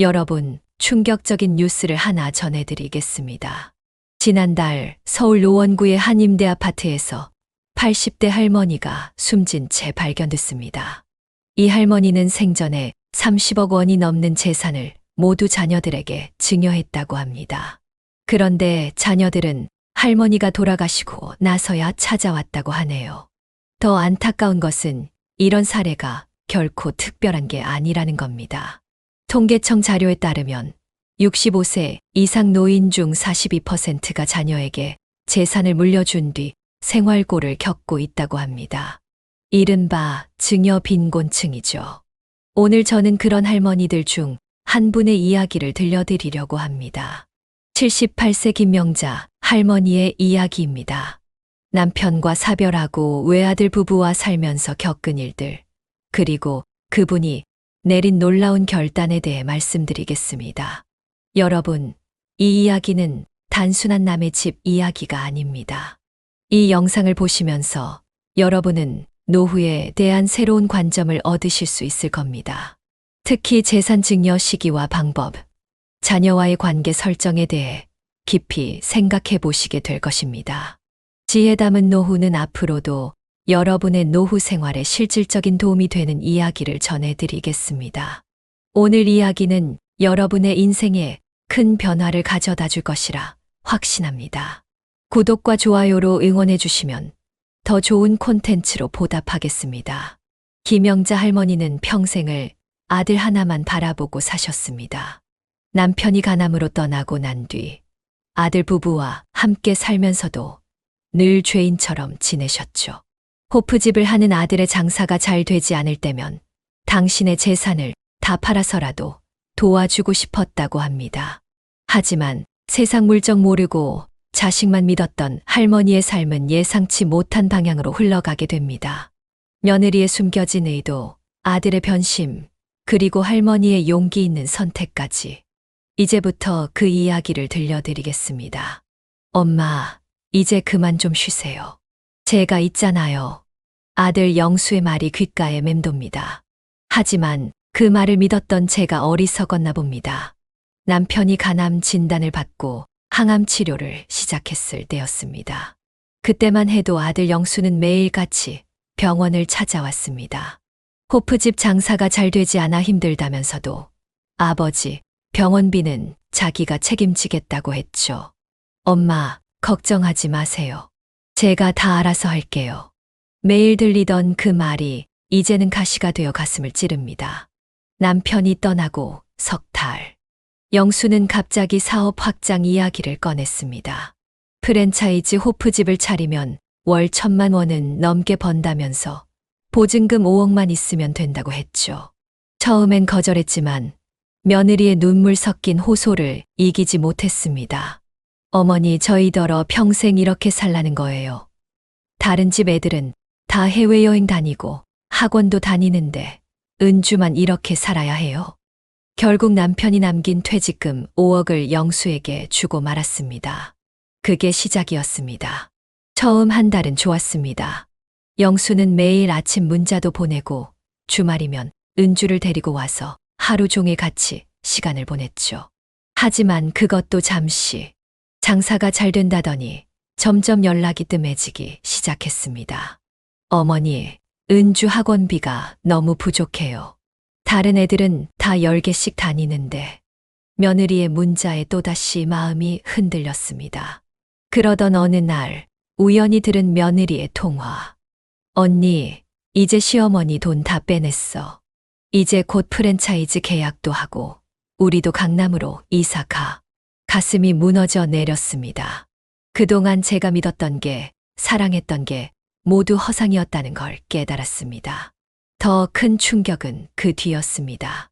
여러분, 충격적인 뉴스를 하나 전해드리겠습니다. 지난달 서울 노원구의 한 임대 아파트에서 80대 할머니가 숨진 채 발견됐습니다. 이 할머니는 생전에 30억 원이 넘는 재산을 모두 자녀들에게 증여했다고 합니다. 그런데 자녀들은 할머니가 돌아가시고 나서야 찾아왔다고 하네요. 더 안타까운 것은 이런 사례가 결코 특별한 게 아니라는 겁니다. 통계청 자료에 따르면 65세 이상 노인 중 42%가 자녀에게 재산을 물려준 뒤 생활고를 겪고 있다고 합니다. 이른바 증여 빈곤층이죠. 오늘 저는 그런 할머니들 중 한 분의 이야기를 들려드리려고 합니다. 78세 김명자 할머니의 이야기입니다. 남편과 사별하고 외아들 부부와 살면서 겪은 일들, 그리고 그분이 내린 놀라운 결단에 대해 말씀드리겠습니다. 여러분, 이 이야기는 단순한 남의 집 이야기가 아닙니다. 이 영상을 보시면서 여러분은 노후에 대한 새로운 관점을 얻으실 수 있을 겁니다. 특히 재산 증여 시기와 방법, 자녀와의 관계 설정에 대해 깊이 생각해 보시게 될 것입니다. 지혜 담은 노후는 앞으로도 여러분의 노후 생활에 실질적인 도움이 되는 이야기를 전해드리겠습니다. 오늘 이야기는 여러분의 인생에 큰 변화를 가져다 줄 것이라 확신합니다. 구독과 좋아요로 응원해 주시면 더 좋은 콘텐츠로 보답하겠습니다. 김영자 할머니는 평생을 아들 하나만 바라보고 사셨습니다. 남편이 가남으로 떠나고 난 뒤 아들 부부와 함께 살면서도 늘 죄인처럼 지내셨죠. 호프집을 하는 아들의 장사가 잘 되지 않을 때면 당신의 재산을 다 팔아서라도 도와주고 싶었다고 합니다. 하지만 세상 물정 모르고 자식만 믿었던 할머니의 삶은 예상치 못한 방향으로 흘러가게 됩니다. 며느리의 숨겨진 의도, 아들의 변심, 그리고 할머니의 용기 있는 선택까지. 이제부터 그 이야기를 들려드리겠습니다. 엄마, 이제 그만 좀 쉬세요. 제가 있잖아요. 아들 영수의 말이 귓가에 맴돕니다. 하지만 그 말을 믿었던 제가 어리석었나 봅니다. 남편이 간암 진단을 받고 항암 치료를 시작했을 때였습니다. 그때만 해도 아들 영수는 매일같이 병원을 찾아왔습니다. 호프집 장사가 잘 되지 않아 힘들다면서도 아버지 병원비는 자기가 책임지겠다고 했죠. 엄마, 걱정하지 마세요. 제가 다 알아서 할게요. 매일 들리던 그 말이 이제는 가시가 되어 가슴을 찌릅니다. 남편이 떠나고 석 달. 영수는 갑자기 사업 확장 이야기를 꺼냈습니다. 프랜차이즈 호프집을 차리면 월 천만 원은 넘게 번다면서 보증금 5억만 있으면 된다고 했죠. 처음엔 거절했지만 며느리의 눈물 섞인 호소를 이기지 못했습니다. 어머니 저희더러 평생 이렇게 살라는 거예요. 다른 집 애들은 다 해외여행 다니고 학원도 다니는데 은주만 이렇게 살아야 해요. 결국 남편이 남긴 퇴직금 5억을 영수에게 주고 말았습니다. 그게 시작이었습니다. 처음 한 달은 좋았습니다. 영수는 매일 아침 문자도 보내고 주말이면 은주를 데리고 와서 하루 종일 같이 시간을 보냈죠. 하지만 그것도 잠시 장사가 잘 된다더니 점점 연락이 뜸해지기 시작했습니다. 어머니, 은주 학원비가 너무 부족해요. 다른 애들은 다 10개씩 다니는데 며느리의 문자에 또다시 마음이 흔들렸습니다. 그러던 어느 날 우연히 들은 며느리의 통화. 언니, 이제 시어머니 돈 다 빼냈어. 이제 곧 프랜차이즈 계약도 하고 우리도 강남으로 이사 가. 가슴이 무너져 내렸습니다. 그동안 제가 믿었던 게, 사랑했던 게 모두 허상이었다는 걸 깨달았습니다. 더 큰 충격은 그 뒤였습니다.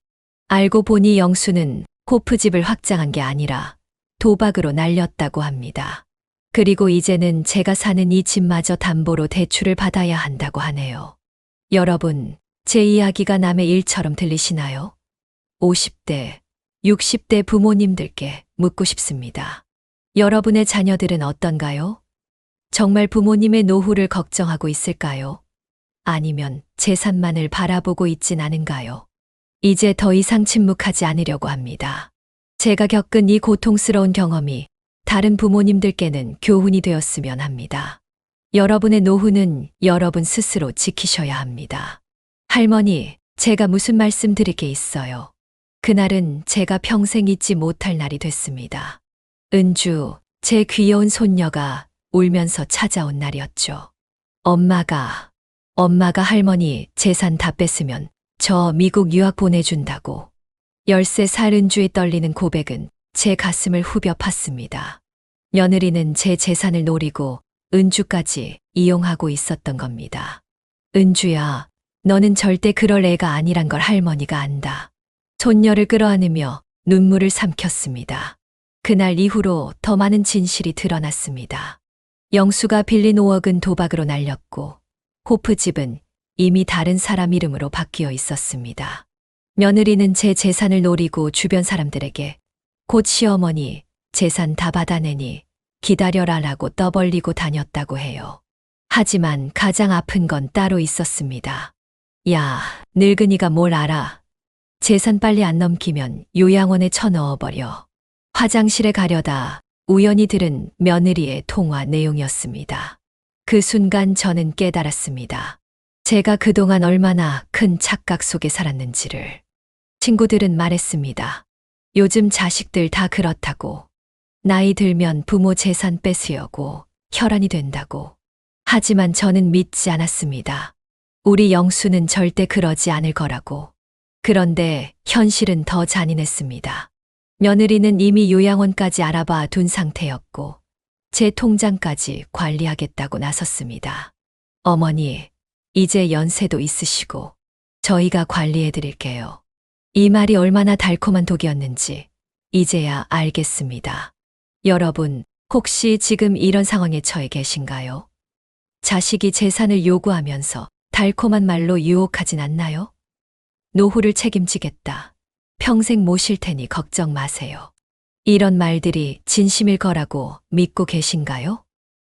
알고 보니 영수는 호프집을 확장한 게 아니라 도박으로 날렸다고 합니다. 그리고 이제는 제가 사는 이 집마저 담보로 대출을 받아야 한다고 하네요. 여러분, 제 이야기가 남의 일처럼 들리시나요? 50대, 60대 부모님들께 묻고 싶습니다. 여러분의 자녀들은 어떤가요? 정말 부모님의 노후를 걱정하고 있을까요? 아니면 재산만을 바라보고 있진 않은가요? 이제 더 이상 침묵하지 않으려고 합니다. 제가 겪은 이 고통스러운 경험이 다른 부모님들께는 교훈이 되었으면 합니다. 여러분의 노후는 여러분 스스로 지키셔야 합니다. 할머니, 제가 무슨 말씀 드릴 게 있어요. 그날은 제가 평생 잊지 못할 날이 됐습니다. 은주, 제 귀여운 손녀가 울면서 찾아온 날이었죠. 엄마가, 엄마가 할머니 재산 다 뺐으면 저 미국 유학 보내준다고. 13살 은주의 떨리는 고백은 제 가슴을 후벼 팠습니다. 며느리는 제 재산을 노리고 은주까지 이용하고 있었던 겁니다. 은주야, 너는 절대 그럴 애가 아니란 걸 할머니가 안다. 손녀를 끌어안으며 눈물을 삼켰습니다. 그날 이후로 더 많은 진실이 드러났습니다. 영수가 빌린 5억은 도박으로 날렸고, 호프 집은 이미 다른 사람 이름으로 바뀌어 있었습니다. 며느리는 제 재산을 노리고 주변 사람들에게 곧 시어머니 재산 다 받아내니 기다려라라고 떠벌리고 다녔다고 해요. 하지만 가장 아픈 건 따로 있었습니다. 야, 늙은이가 뭘 알아. 재산 빨리 안 넘기면 요양원에 쳐넣어버려. 화장실에 가려다 우연히 들은 며느리의 통화 내용이었습니다. 그 순간 저는 깨달았습니다. 제가 그동안 얼마나 큰 착각 속에 살았는지를. 친구들은 말했습니다. 요즘 자식들 다 그렇다고. 나이 들면 부모 재산 뺏으려고 혈안이 된다고. 하지만 저는 믿지 않았습니다. 우리 영수는 절대 그러지 않을 거라고. 그런데 현실은 더 잔인했습니다. 며느리는 이미 요양원까지 알아봐 둔 상태였고, 제 통장까지 관리하겠다고 나섰습니다. 어머니, 이제 연세도 있으시고, 저희가 관리해 드릴게요. 이 말이 얼마나 달콤한 독이었는지, 이제야 알겠습니다. 여러분, 혹시 지금 이런 상황에 처해 계신가요? 자식이 재산을 요구하면서 달콤한 말로 유혹하진 않나요? 노후를 책임지겠다. 평생 모실 테니 걱정 마세요. 이런 말들이 진심일 거라고 믿고 계신가요?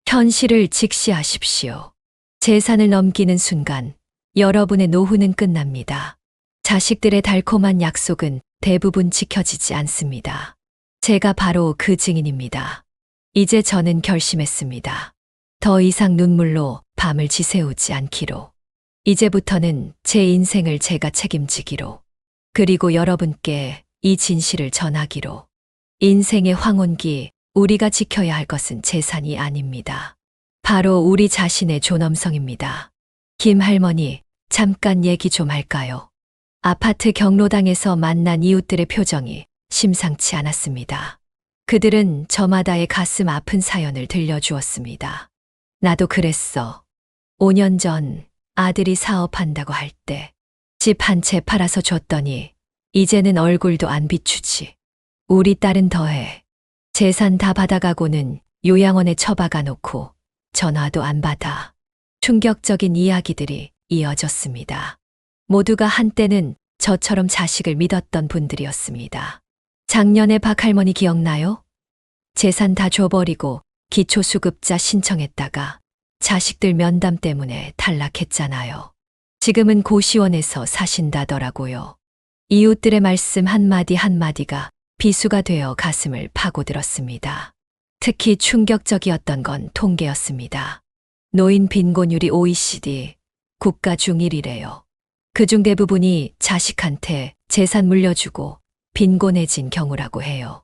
현실을 직시하십시오. 재산을 넘기는 순간 여러분의 노후는 끝납니다. 자식들의 달콤한 약속은 대부분 지켜지지 않습니다. 제가 바로 그 증인입니다. 이제 저는 결심했습니다. 더 이상 눈물로 밤을 지새우지 않기로. 이제부터는 제 인생을 제가 책임지기로. 그리고 여러분께 이 진실을 전하기로. 인생의 황혼기, 우리가 지켜야 할 것은 재산이 아닙니다. 바로 우리 자신의 존엄성입니다. 김 할머니, 잠깐 얘기 좀 할까요? 아파트 경로당에서 만난 이웃들의 표정이 심상치 않았습니다. 그들은 저마다의 가슴 아픈 사연을 들려주었습니다. 나도 그랬어. 5년 전 아들이 사업한다고 할 때 집 한 채 팔아서 줬더니 이제는 얼굴도 안 비추지. 우리 딸은 더해. 재산 다 받아가고는 요양원에 처박아 놓고 전화도 안 받아. 충격적인 이야기들이 이어졌습니다. 모두가 한때는 저처럼 자식을 믿었던 분들이었습니다. 작년에 박할머니 기억나요? 재산 다 줘버리고 기초수급자 신청했다가 자식들 면담 때문에 탈락했잖아요. 지금은 고시원에서 사신다더라고요. 이웃들의 말씀 한마디 한마디가 비수가 되어 가슴을 파고들었습니다. 특히 충격적이었던 건 통계였습니다. 노인 빈곤율이 OECD 국가 중 1위래요. 그중 대부분이 자식한테 재산 물려주고 빈곤해진 경우라고 해요.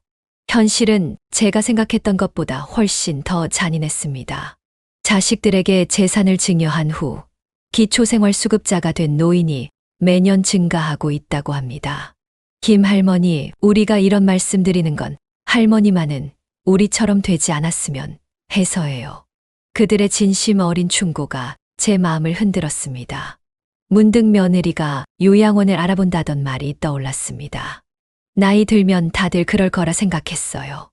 현실은 제가 생각했던 것보다 훨씬 더 잔인했습니다. 자식들에게 재산을 증여한 후 기초생활수급자가 된 노인이 매년 증가하고 있다고 합니다. 김 할머니, 우리가 이런 말씀 드리는 건 할머니만은 우리처럼 되지 않았으면 해서예요. 그들의 진심 어린 충고가 제 마음을 흔들었습니다. 문득 며느리가 요양원을 알아본다던 말이 떠올랐습니다. 나이 들면 다들 그럴 거라 생각했어요.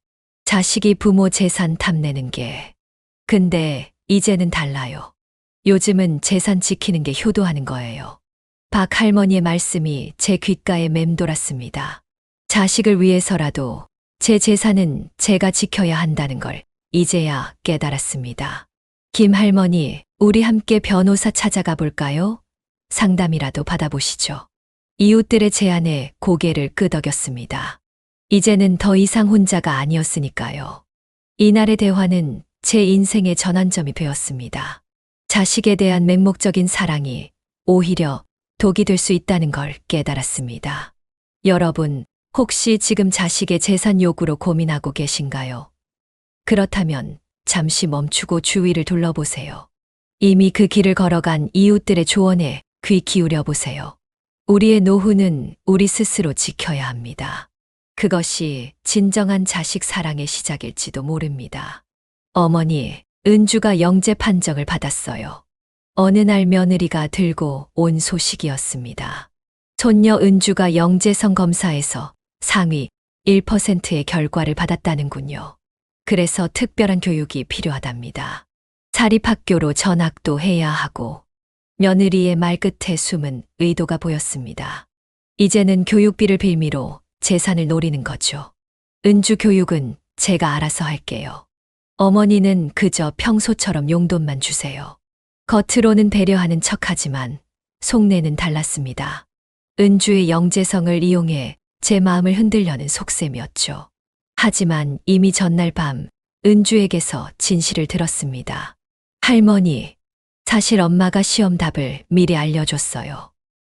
자식이 부모 재산 탐내는 게. 근데 이제는 달라요. 요즘은 재산 지키는 게 효도하는 거예요. 박 할머니의 말씀이 제 귓가에 맴돌았습니다. 자식을 위해서라도 제 재산은 제가 지켜야 한다는 걸 이제야 깨달았습니다. 김 할머니, 우리 함께 변호사 찾아가 볼까요? 상담이라도 받아보시죠. 이웃들의 제안에 고개를 끄덕였습니다. 이제는 더 이상 혼자가 아니었으니까요. 이날의 대화는 제 인생의 전환점이 되었습니다. 자식에 대한 맹목적인 사랑이 오히려 독이 될 수 있다는 걸 깨달았습니다. 여러분, 혹시 지금 자식의 재산 요구로 고민하고 계신가요? 그렇다면 잠시 멈추고 주위를 둘러보세요. 이미 그 길을 걸어간 이웃들의 조언에 귀 기울여 보세요. 우리의 노후는 우리 스스로 지켜야 합니다. 그것이 진정한 자식 사랑의 시작일지도 모릅니다. 어머니, 은주가 영재 판정을 받았어요. 어느 날 며느리가 들고 온 소식이었습니다. 손녀 은주가 영재성 검사에서 상위 1%의 결과를 받았다는군요. 그래서 특별한 교육이 필요하답니다. 사립학교로 전학도 해야 하고 며느리의 말끝에 숨은 의도가 보였습니다. 이제는 교육비를 빌미로 재산을 노리는 거죠. 은주 교육은 제가 알아서 할게요. 어머니는 그저 평소처럼 용돈만 주세요. 겉으로는 배려하는 척하지만 속내는 달랐습니다. 은주의 영재성을 이용해 제 마음을 흔들려는 속셈이었죠. 하지만 이미 전날 밤 은주에게서 진실을 들었습니다. 할머니, 사실 엄마가 시험 답을 미리 알려줬어요.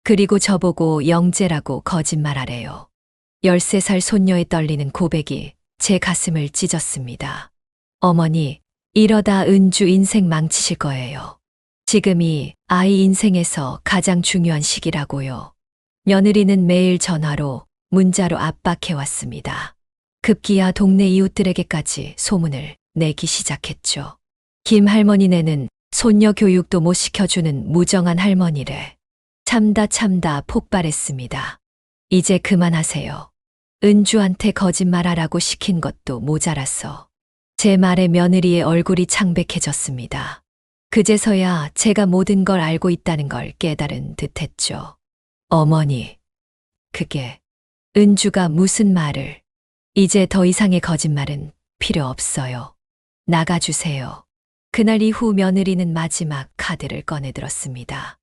그리고 저보고 영재라고 거짓말하래요. 13살 손녀의 떨리는 고백이 제 가슴을 찢었습니다. 어머니, 이러다 은주 인생 망치실 거예요. 지금이 아이 인생에서 가장 중요한 시기라고요. 며느리는 매일 전화로, 문자로 압박해왔습니다. 급기야 동네 이웃들에게까지 소문을 내기 시작했죠. 김 할머니네는 손녀 교육도 못 시켜주는 무정한 할머니래. 참다 참다 폭발했습니다. 이제 그만하세요. 은주한테 거짓말하라고 시킨 것도 모자라서. 제 말에 며느리의 얼굴이 창백해졌습니다. 그제서야 제가 모든 걸 알고 있다는 걸 깨달은 듯 했죠. 어머니, 그게 은주가 무슨 말을, 이제 더 이상의 거짓말은 필요 없어요. 나가주세요. 그날 이후 며느리는 마지막 카드를 꺼내들었습니다.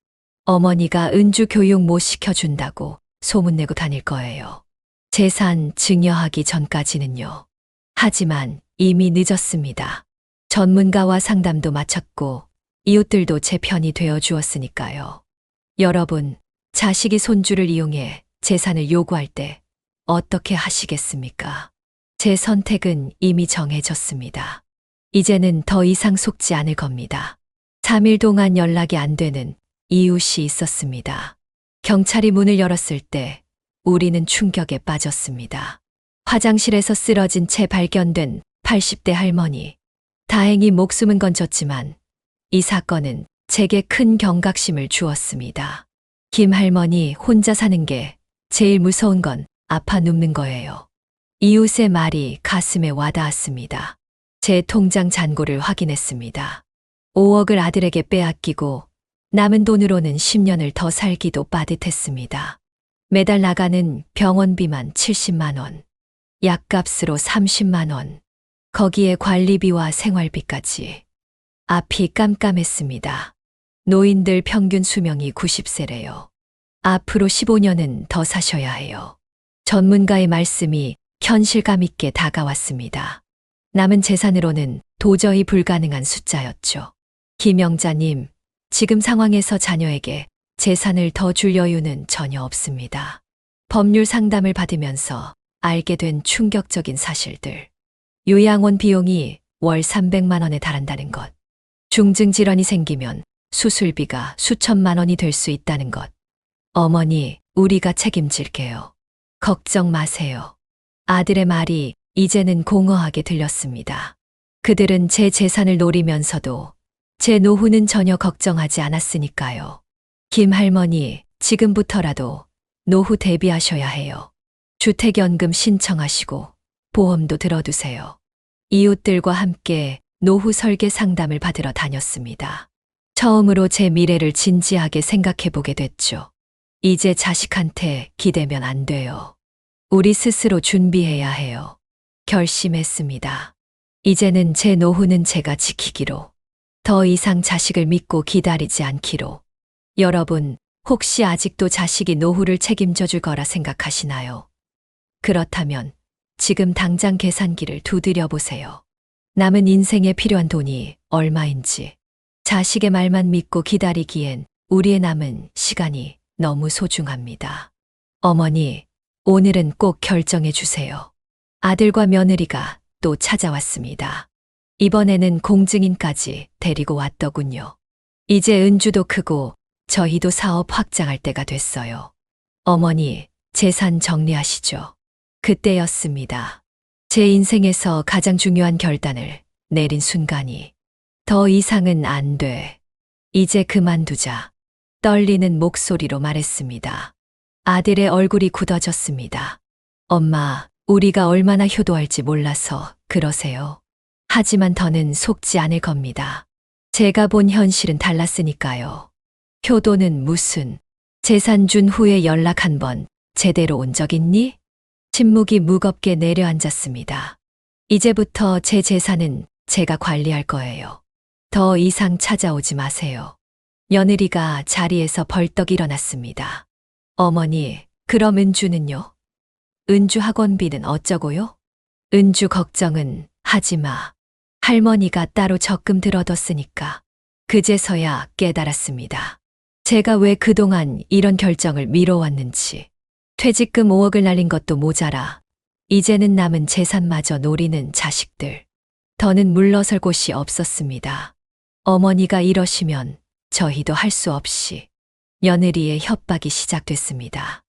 어머니가 은주 교육 못 시켜준다고 소문내고 다닐 거예요. 재산 증여하기 전까지는요. 하지만 이미 늦었습니다. 전문가와 상담도 마쳤고 이웃들도 제 편이 되어 주었으니까요. 여러분, 자식이 손주를 이용해 재산을 요구할 때 어떻게 하시겠습니까? 제 선택은 이미 정해졌습니다. 이제는 더 이상 속지 않을 겁니다. 3일 동안 연락이 안 되는 이웃이 있었습니다. 경찰이 문을 열었을 때 우리는 충격에 빠졌습니다. 화장실에서 쓰러진 채 발견된 80대 할머니. 다행히 목숨은 건졌지만 이 사건은 제게 큰 경각심을 주었습니다. 김 할머니 혼자 사는 게 제일 무서운 건 아파 눕는 거예요. 이웃의 말이 가슴에 와닿았습니다. 제 통장 잔고를 확인했습니다. 5억을 아들에게 빼앗기고 남은 돈으로는 10년을 더 살기도 빠듯했습니다. 매달 나가는 병원비만 70만 원, 약값으로 30만 원, 거기에 관리비와 생활비까지. 앞이 깜깜했습니다. 노인들 평균 수명이 90세래요. 앞으로 15년은 더 사셔야 해요. 전문가의 말씀이 현실감 있게 다가왔습니다. 남은 재산으로는 도저히 불가능한 숫자였죠. 김영자님, 지금 상황에서 자녀에게 재산을 더 줄 여유는 전혀 없습니다. 법률 상담을 받으면서 알게 된 충격적인 사실들. 요양원 비용이 월 300만 원에 달한다는 것. 중증 질환이 생기면 수술비가 수천만 원이 될 수 있다는 것. 어머니, 우리가 책임질게요. 걱정 마세요. 아들의 말이 이제는 공허하게 들렸습니다. 그들은 제 재산을 노리면서도 제 노후는 전혀 걱정하지 않았으니까요. 김 할머니, 지금부터라도 노후 대비하셔야 해요. 주택연금 신청하시고 보험도 들어두세요. 이웃들과 함께 노후 설계 상담을 받으러 다녔습니다. 처음으로 제 미래를 진지하게 생각해 보게 됐죠. 이제 자식한테 기대면 안 돼요. 우리 스스로 준비해야 해요. 결심했습니다. 이제는 제 노후는 제가 지키기로. 더 이상 자식을 믿고 기다리지 않기로. 여러분, 혹시 아직도 자식이 노후를 책임져 줄 거라 생각하시나요? 그렇다면 지금 당장 계산기를 두드려 보세요. 남은 인생에 필요한 돈이 얼마인지 자식의 말만 믿고 기다리기엔 우리의 남은 시간이 너무 소중합니다. 어머니, 오늘은 꼭 결정해 주세요. 아들과 며느리가 또 찾아왔습니다. 이번에는 공증인까지 데리고 왔더군요. 이제 은주도 크고 저희도 사업 확장할 때가 됐어요. 어머니, 재산 정리하시죠. 그때였습니다. 제 인생에서 가장 중요한 결단을 내린 순간이 더 이상은 안 돼. 이제 그만두자. 떨리는 목소리로 말했습니다. 아들의 얼굴이 굳어졌습니다. 엄마, 우리가 얼마나 효도할지 몰라서 그러세요. 하지만 더는 속지 않을 겁니다. 제가 본 현실은 달랐으니까요. 효도는 무슨, 재산 준 후에 연락 한 번 제대로 온 적 있니? 침묵이 무겁게 내려앉았습니다. 이제부터 제 재산은 제가 관리할 거예요. 더 이상 찾아오지 마세요. 며느리가 자리에서 벌떡 일어났습니다. 어머니, 그럼 은주는요? 은주 학원비는 어쩌고요? 은주 걱정은 하지 마. 할머니가 따로 적금 들어뒀으니까. 그제서야 깨달았습니다. 제가 왜 그동안 이런 결정을 미뤄왔는지. 퇴직금 5억을 날린 것도 모자라. 이제는 남은 재산마저 노리는 자식들. 더는 물러설 곳이 없었습니다. 어머니가 이러시면 저희도 할 수 없이 며느리의 협박이 시작됐습니다.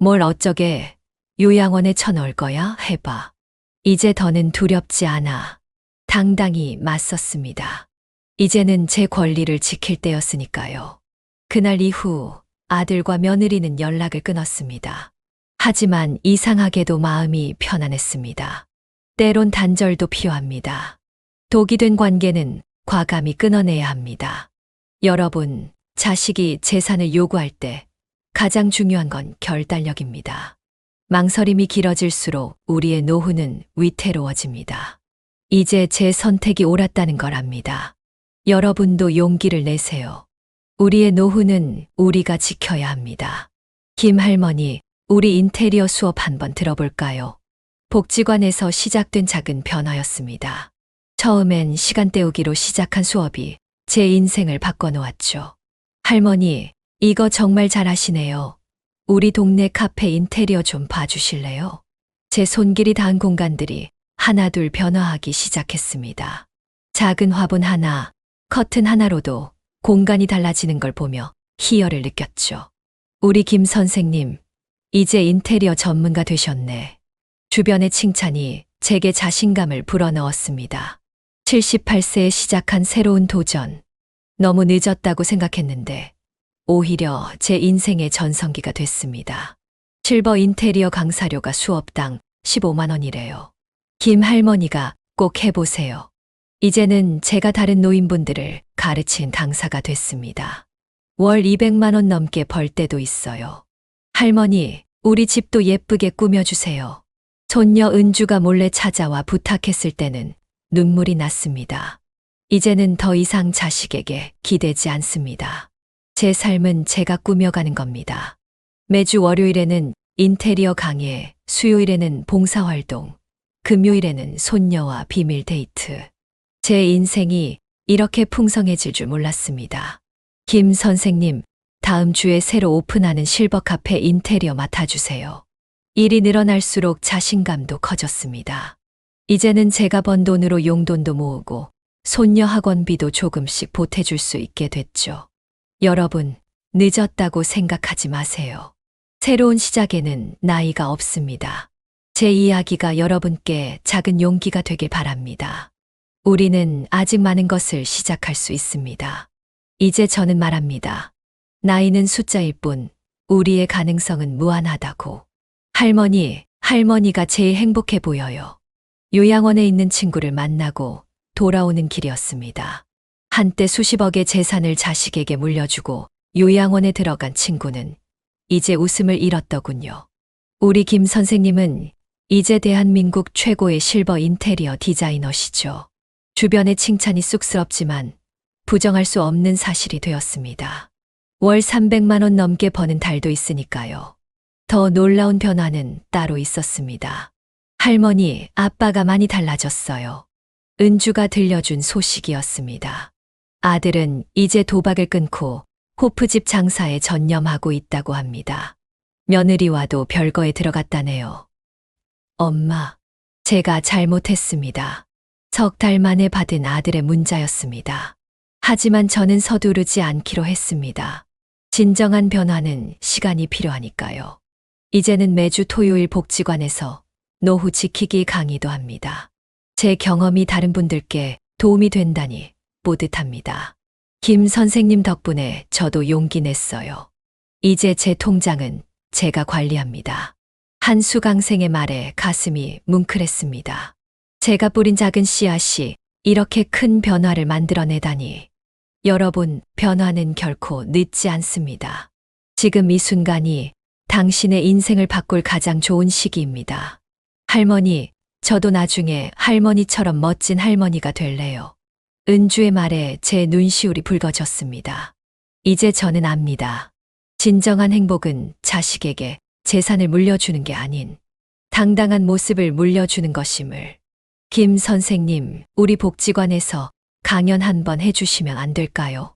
뭘 어쩌게 요양원에 쳐넣을 거야 해봐. 이제 더는 두렵지 않아. 당당히 맞섰습니다. 이제는 제 권리를 지킬 때였으니까요. 그날 이후 아들과 며느리는 연락을 끊었습니다. 하지만 이상하게도 마음이 편안했습니다. 때론 단절도 필요합니다. 독이 된 관계는 과감히 끊어내야 합니다. 여러분, 자식이 재산을 요구할 때 가장 중요한 건 결단력입니다. 망설임이 길어질수록 우리의 노후는 위태로워집니다. 이제 제 선택이 옳았다는 걸 압니다. 여러분도 용기를 내세요. 우리의 노후는 우리가 지켜야 합니다. 김 할머니, 우리 인테리어 수업 한번 들어볼까요? 복지관에서 시작된 작은 변화였습니다. 처음엔 시간 때우기로 시작한 수업이 제 인생을 바꿔놓았죠. 할머니, 이거 정말 잘하시네요. 우리 동네 카페 인테리어 좀 봐주실래요? 제 손길이 닿은 공간들이 하나둘 변화하기 시작했습니다. 작은 화분 하나, 커튼 하나로도 공간이 달라지는 걸 보며 희열을 느꼈죠. 우리 김 선생님, 이제 인테리어 전문가 되셨네. 주변의 칭찬이 제게 자신감을 불어넣었습니다. 78세에 시작한 새로운 도전. 너무 늦었다고 생각했는데, 오히려 제 인생의 전성기가 됐습니다. 실버 인테리어 강사료가 수업당 15만 원이래요. 김 할머니가 꼭 해보세요. 이제는 제가 다른 노인분들을 가르친 강사가 됐습니다. 월 200만 원 넘게 벌 때도 있어요. 할머니, 우리 집도 예쁘게 꾸며주세요. 손녀 은주가 몰래 찾아와 부탁했을 때는 눈물이 났습니다. 이제는 더 이상 자식에게 기대지 않습니다. 제 삶은 제가 꾸며가는 겁니다. 매주 월요일에는 인테리어 강의, 수요일에는 봉사활동, 금요일에는 손녀와 비밀 데이트. 제 인생이 이렇게 풍성해질 줄 몰랐습니다. 김 선생님, 다음 주에 새로 오픈하는 실버 카페 인테리어 맡아주세요. 일이 늘어날수록 자신감도 커졌습니다. 이제는 제가 번 돈으로 용돈도 모으고 손녀 학원비도 조금씩 보태줄 수 있게 됐죠. 여러분, 늦었다고 생각하지 마세요. 새로운 시작에는 나이가 없습니다. 제 이야기가 여러분께 작은 용기가 되길 바랍니다. 우리는 아직 많은 것을 시작할 수 있습니다. 이제 저는 말합니다. 나이는 숫자일 뿐 우리의 가능성은 무한하다고. 할머니, 할머니가 제일 행복해 보여요. 요양원에 있는 친구를 만나고 돌아오는 길이었습니다. 한때 수십억의 재산을 자식에게 물려주고 요양원에 들어간 친구는 이제 웃음을 잃었더군요. 우리 김 선생님은 이제 대한민국 최고의 실버 인테리어 디자이너시죠. 주변의 칭찬이 쑥스럽지만 부정할 수 없는 사실이 되었습니다. 월 300만 원 넘게 버는 달도 있으니까요. 더 놀라운 변화는 따로 있었습니다. 할머니, 아빠가 많이 달라졌어요. 은주가 들려준 소식이었습니다. 아들은 이제 도박을 끊고 호프집 장사에 전념하고 있다고 합니다. 며느리와도 별거에 들어갔다네요. 엄마, 제가 잘못했습니다. 석 달 만에 받은 아들의 문자였습니다. 하지만 저는 서두르지 않기로 했습니다. 진정한 변화는 시간이 필요하니까요. 이제는 매주 토요일 복지관에서 노후 지키기 강의도 합니다. 제 경험이 다른 분들께 도움이 된다니 뿌듯합니다. 김 선생님 덕분에 저도 용기 냈어요. 이제 제 통장은 제가 관리합니다. 한 수강생의 말에 가슴이 뭉클했습니다. 제가 뿌린 작은 씨앗이 이렇게 큰 변화를 만들어내다니. 여러분, 변화는 결코 늦지 않습니다. 지금 이 순간이 당신의 인생을 바꿀 가장 좋은 시기입니다. 할머니, 저도 나중에 할머니처럼 멋진 할머니가 될래요. 은주의 말에 제 눈시울이 붉어졌습니다. 이제 저는 압니다. 진정한 행복은 자식에게 재산을 물려주는 게 아닌 당당한 모습을 물려주는 것임을. 김 선생님, 우리 복지관에서 강연 한 번 해주시면 안 될까요?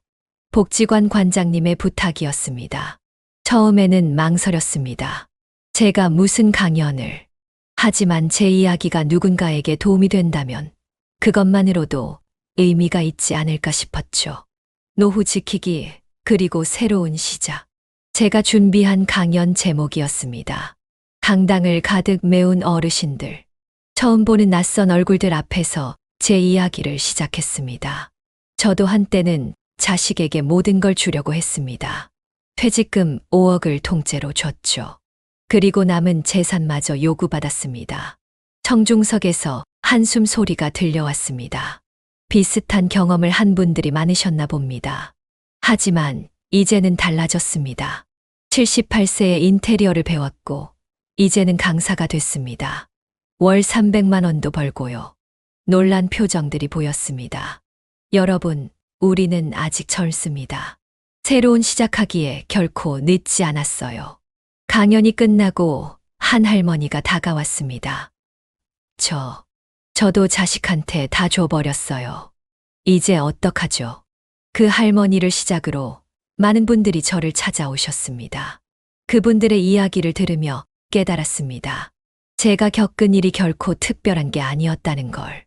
복지관 관장님의 부탁이었습니다. 처음에는 망설였습니다. 제가 무슨 강연을. 하지만 제 이야기가 누군가에게 도움이 된다면 그것만으로도 의미가 있지 않을까 싶었죠. 노후 지키기, 그리고 새로운 시작. 제가 준비한 강연 제목이었습니다. 강당을 가득 메운 어르신들. 처음 보는 낯선 얼굴들 앞에서 제 이야기를 시작했습니다. 저도 한때는 자식에게 모든 걸 주려고 했습니다. 퇴직금 5억을 통째로 줬죠. 그리고 남은 재산마저 요구받았습니다. 청중석에서 한숨 소리가 들려왔습니다. 비슷한 경험을 한 분들이 많으셨나 봅니다. 하지만 이제는 달라졌습니다. 78세에 인테리어를 배웠고, 이제는 강사가 됐습니다. 월 300만 원도 벌고요. 놀란 표정들이 보였습니다. 여러분, 우리는 아직 젊습니다. 새로운 시작하기에 결코 늦지 않았어요. 강연이 끝나고 한 할머니가 다가왔습니다. 저, 저도 자식한테 다 줘버렸어요. 이제 어떡하죠? 그 할머니를 시작으로 많은 분들이 저를 찾아오셨습니다. 그분들의 이야기를 들으며 깨달았습니다. 제가 겪은 일이 결코 특별한 게 아니었다는 걸.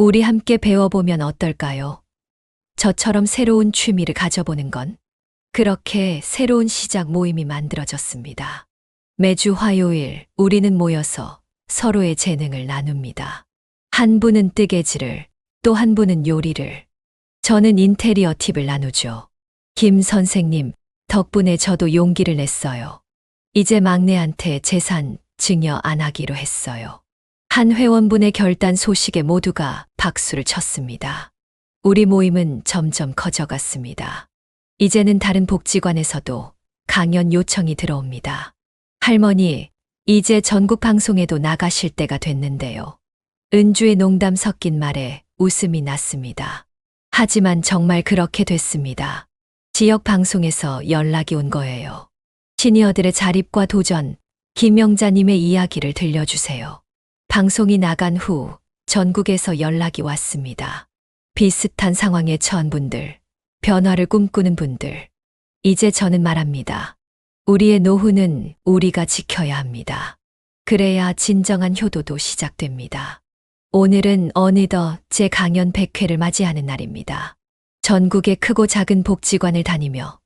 우리 함께 배워보면 어떨까요? 저처럼 새로운 취미를 가져보는 건 그렇게 새로운 시작 모임이 만들어졌습니다. 매주 화요일 우리는 모여서 서로의 재능을 나눕니다. 한 분은 뜨개질을, 또 한 분은 요리를. 저는 인테리어 팁을 나누죠. 김 선생님, 덕분에 저도 용기를 냈어요. 이제 막내한테 재산 증여 안 하기로 했어요. 한 회원분의 결단 소식에 모두가 박수를 쳤습니다. 우리 모임은 점점 커져갔습니다. 이제는 다른 복지관에서도 강연 요청이 들어옵니다. 할머니, 이제 전국 방송에도 나가실 때가 됐는데요. 은주의 농담 섞인 말에 웃음이 났습니다. 하지만 정말 그렇게 됐습니다. 지역 방송에서 연락이 온 거예요. 시니어들의 자립과 도전, 김영자님의 이야기를 들려주세요. 방송이 나간 후 전국에서 연락이 왔습니다. 비슷한 상황에 처한 분들, 변화를 꿈꾸는 분들. 이제 저는 말합니다. 우리의 노후는 우리가 지켜야 합니다. 그래야 진정한 효도도 시작됩니다. 오늘은 어느덧 제 강연 100회를 맞이하는 날입니다. 전국의 크고 작은 복지관을 다니며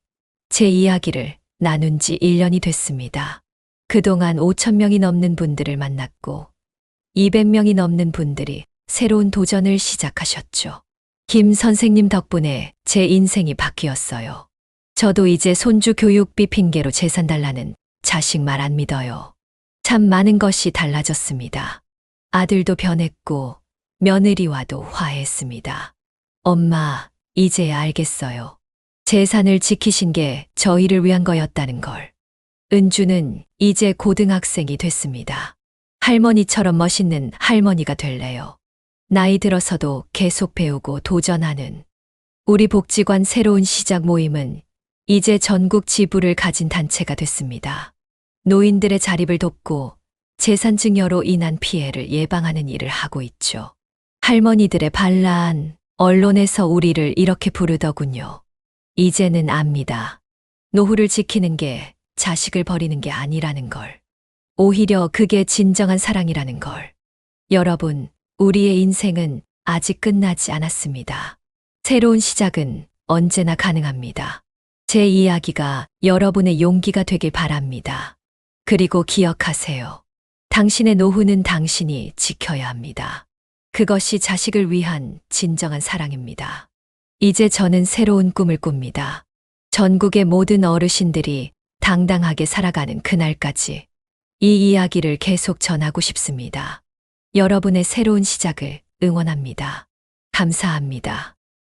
제 이야기를 나눈 지 1년이 됐습니다. 그동안 5천 명이 넘는 분들을 만났고 200명이 넘는 분들이 새로운 도전을 시작하셨죠. 김 선생님 덕분에 제 인생이 바뀌었어요. 저도 이제 손주 교육비 핑계로 재산 달라는 자식 말 안 믿어요. 참 많은 것이 달라졌습니다. 아들도 변했고 며느리와도 화해했습니다. 엄마, 이제 알겠어요. 재산을 지키신 게 저희를 위한 거였다는 걸. 은주는 이제 고등학생이 됐습니다. 할머니처럼 멋있는 할머니가 될래요. 나이 들어서도 계속 배우고 도전하는 우리 복지관 새로운 시작 모임은 이제 전국 지부를 가진 단체가 됐습니다. 노인들의 자립을 돕고 재산 증여로 인한 피해를 예방하는 일을 하고 있죠. 할머니들의 반란, 언론에서 우리를 이렇게 부르더군요. 이제는 압니다. 노후를 지키는 게 자식을 버리는 게 아니라는 걸. 오히려 그게 진정한 사랑이라는 걸. 여러분, 우리의 인생은 아직 끝나지 않았습니다. 새로운 시작은 언제나 가능합니다. 제 이야기가 여러분의 용기가 되길 바랍니다. 그리고 기억하세요. 당신의 노후는 당신이 지켜야 합니다. 그것이 자식을 위한 진정한 사랑입니다. 이제 저는 새로운 꿈을 꿉니다. 전국의 모든 어르신들이 당당하게 살아가는 그날까지 이 이야기를 계속 전하고 싶습니다. 여러분의 새로운 시작을 응원합니다. 감사합니다.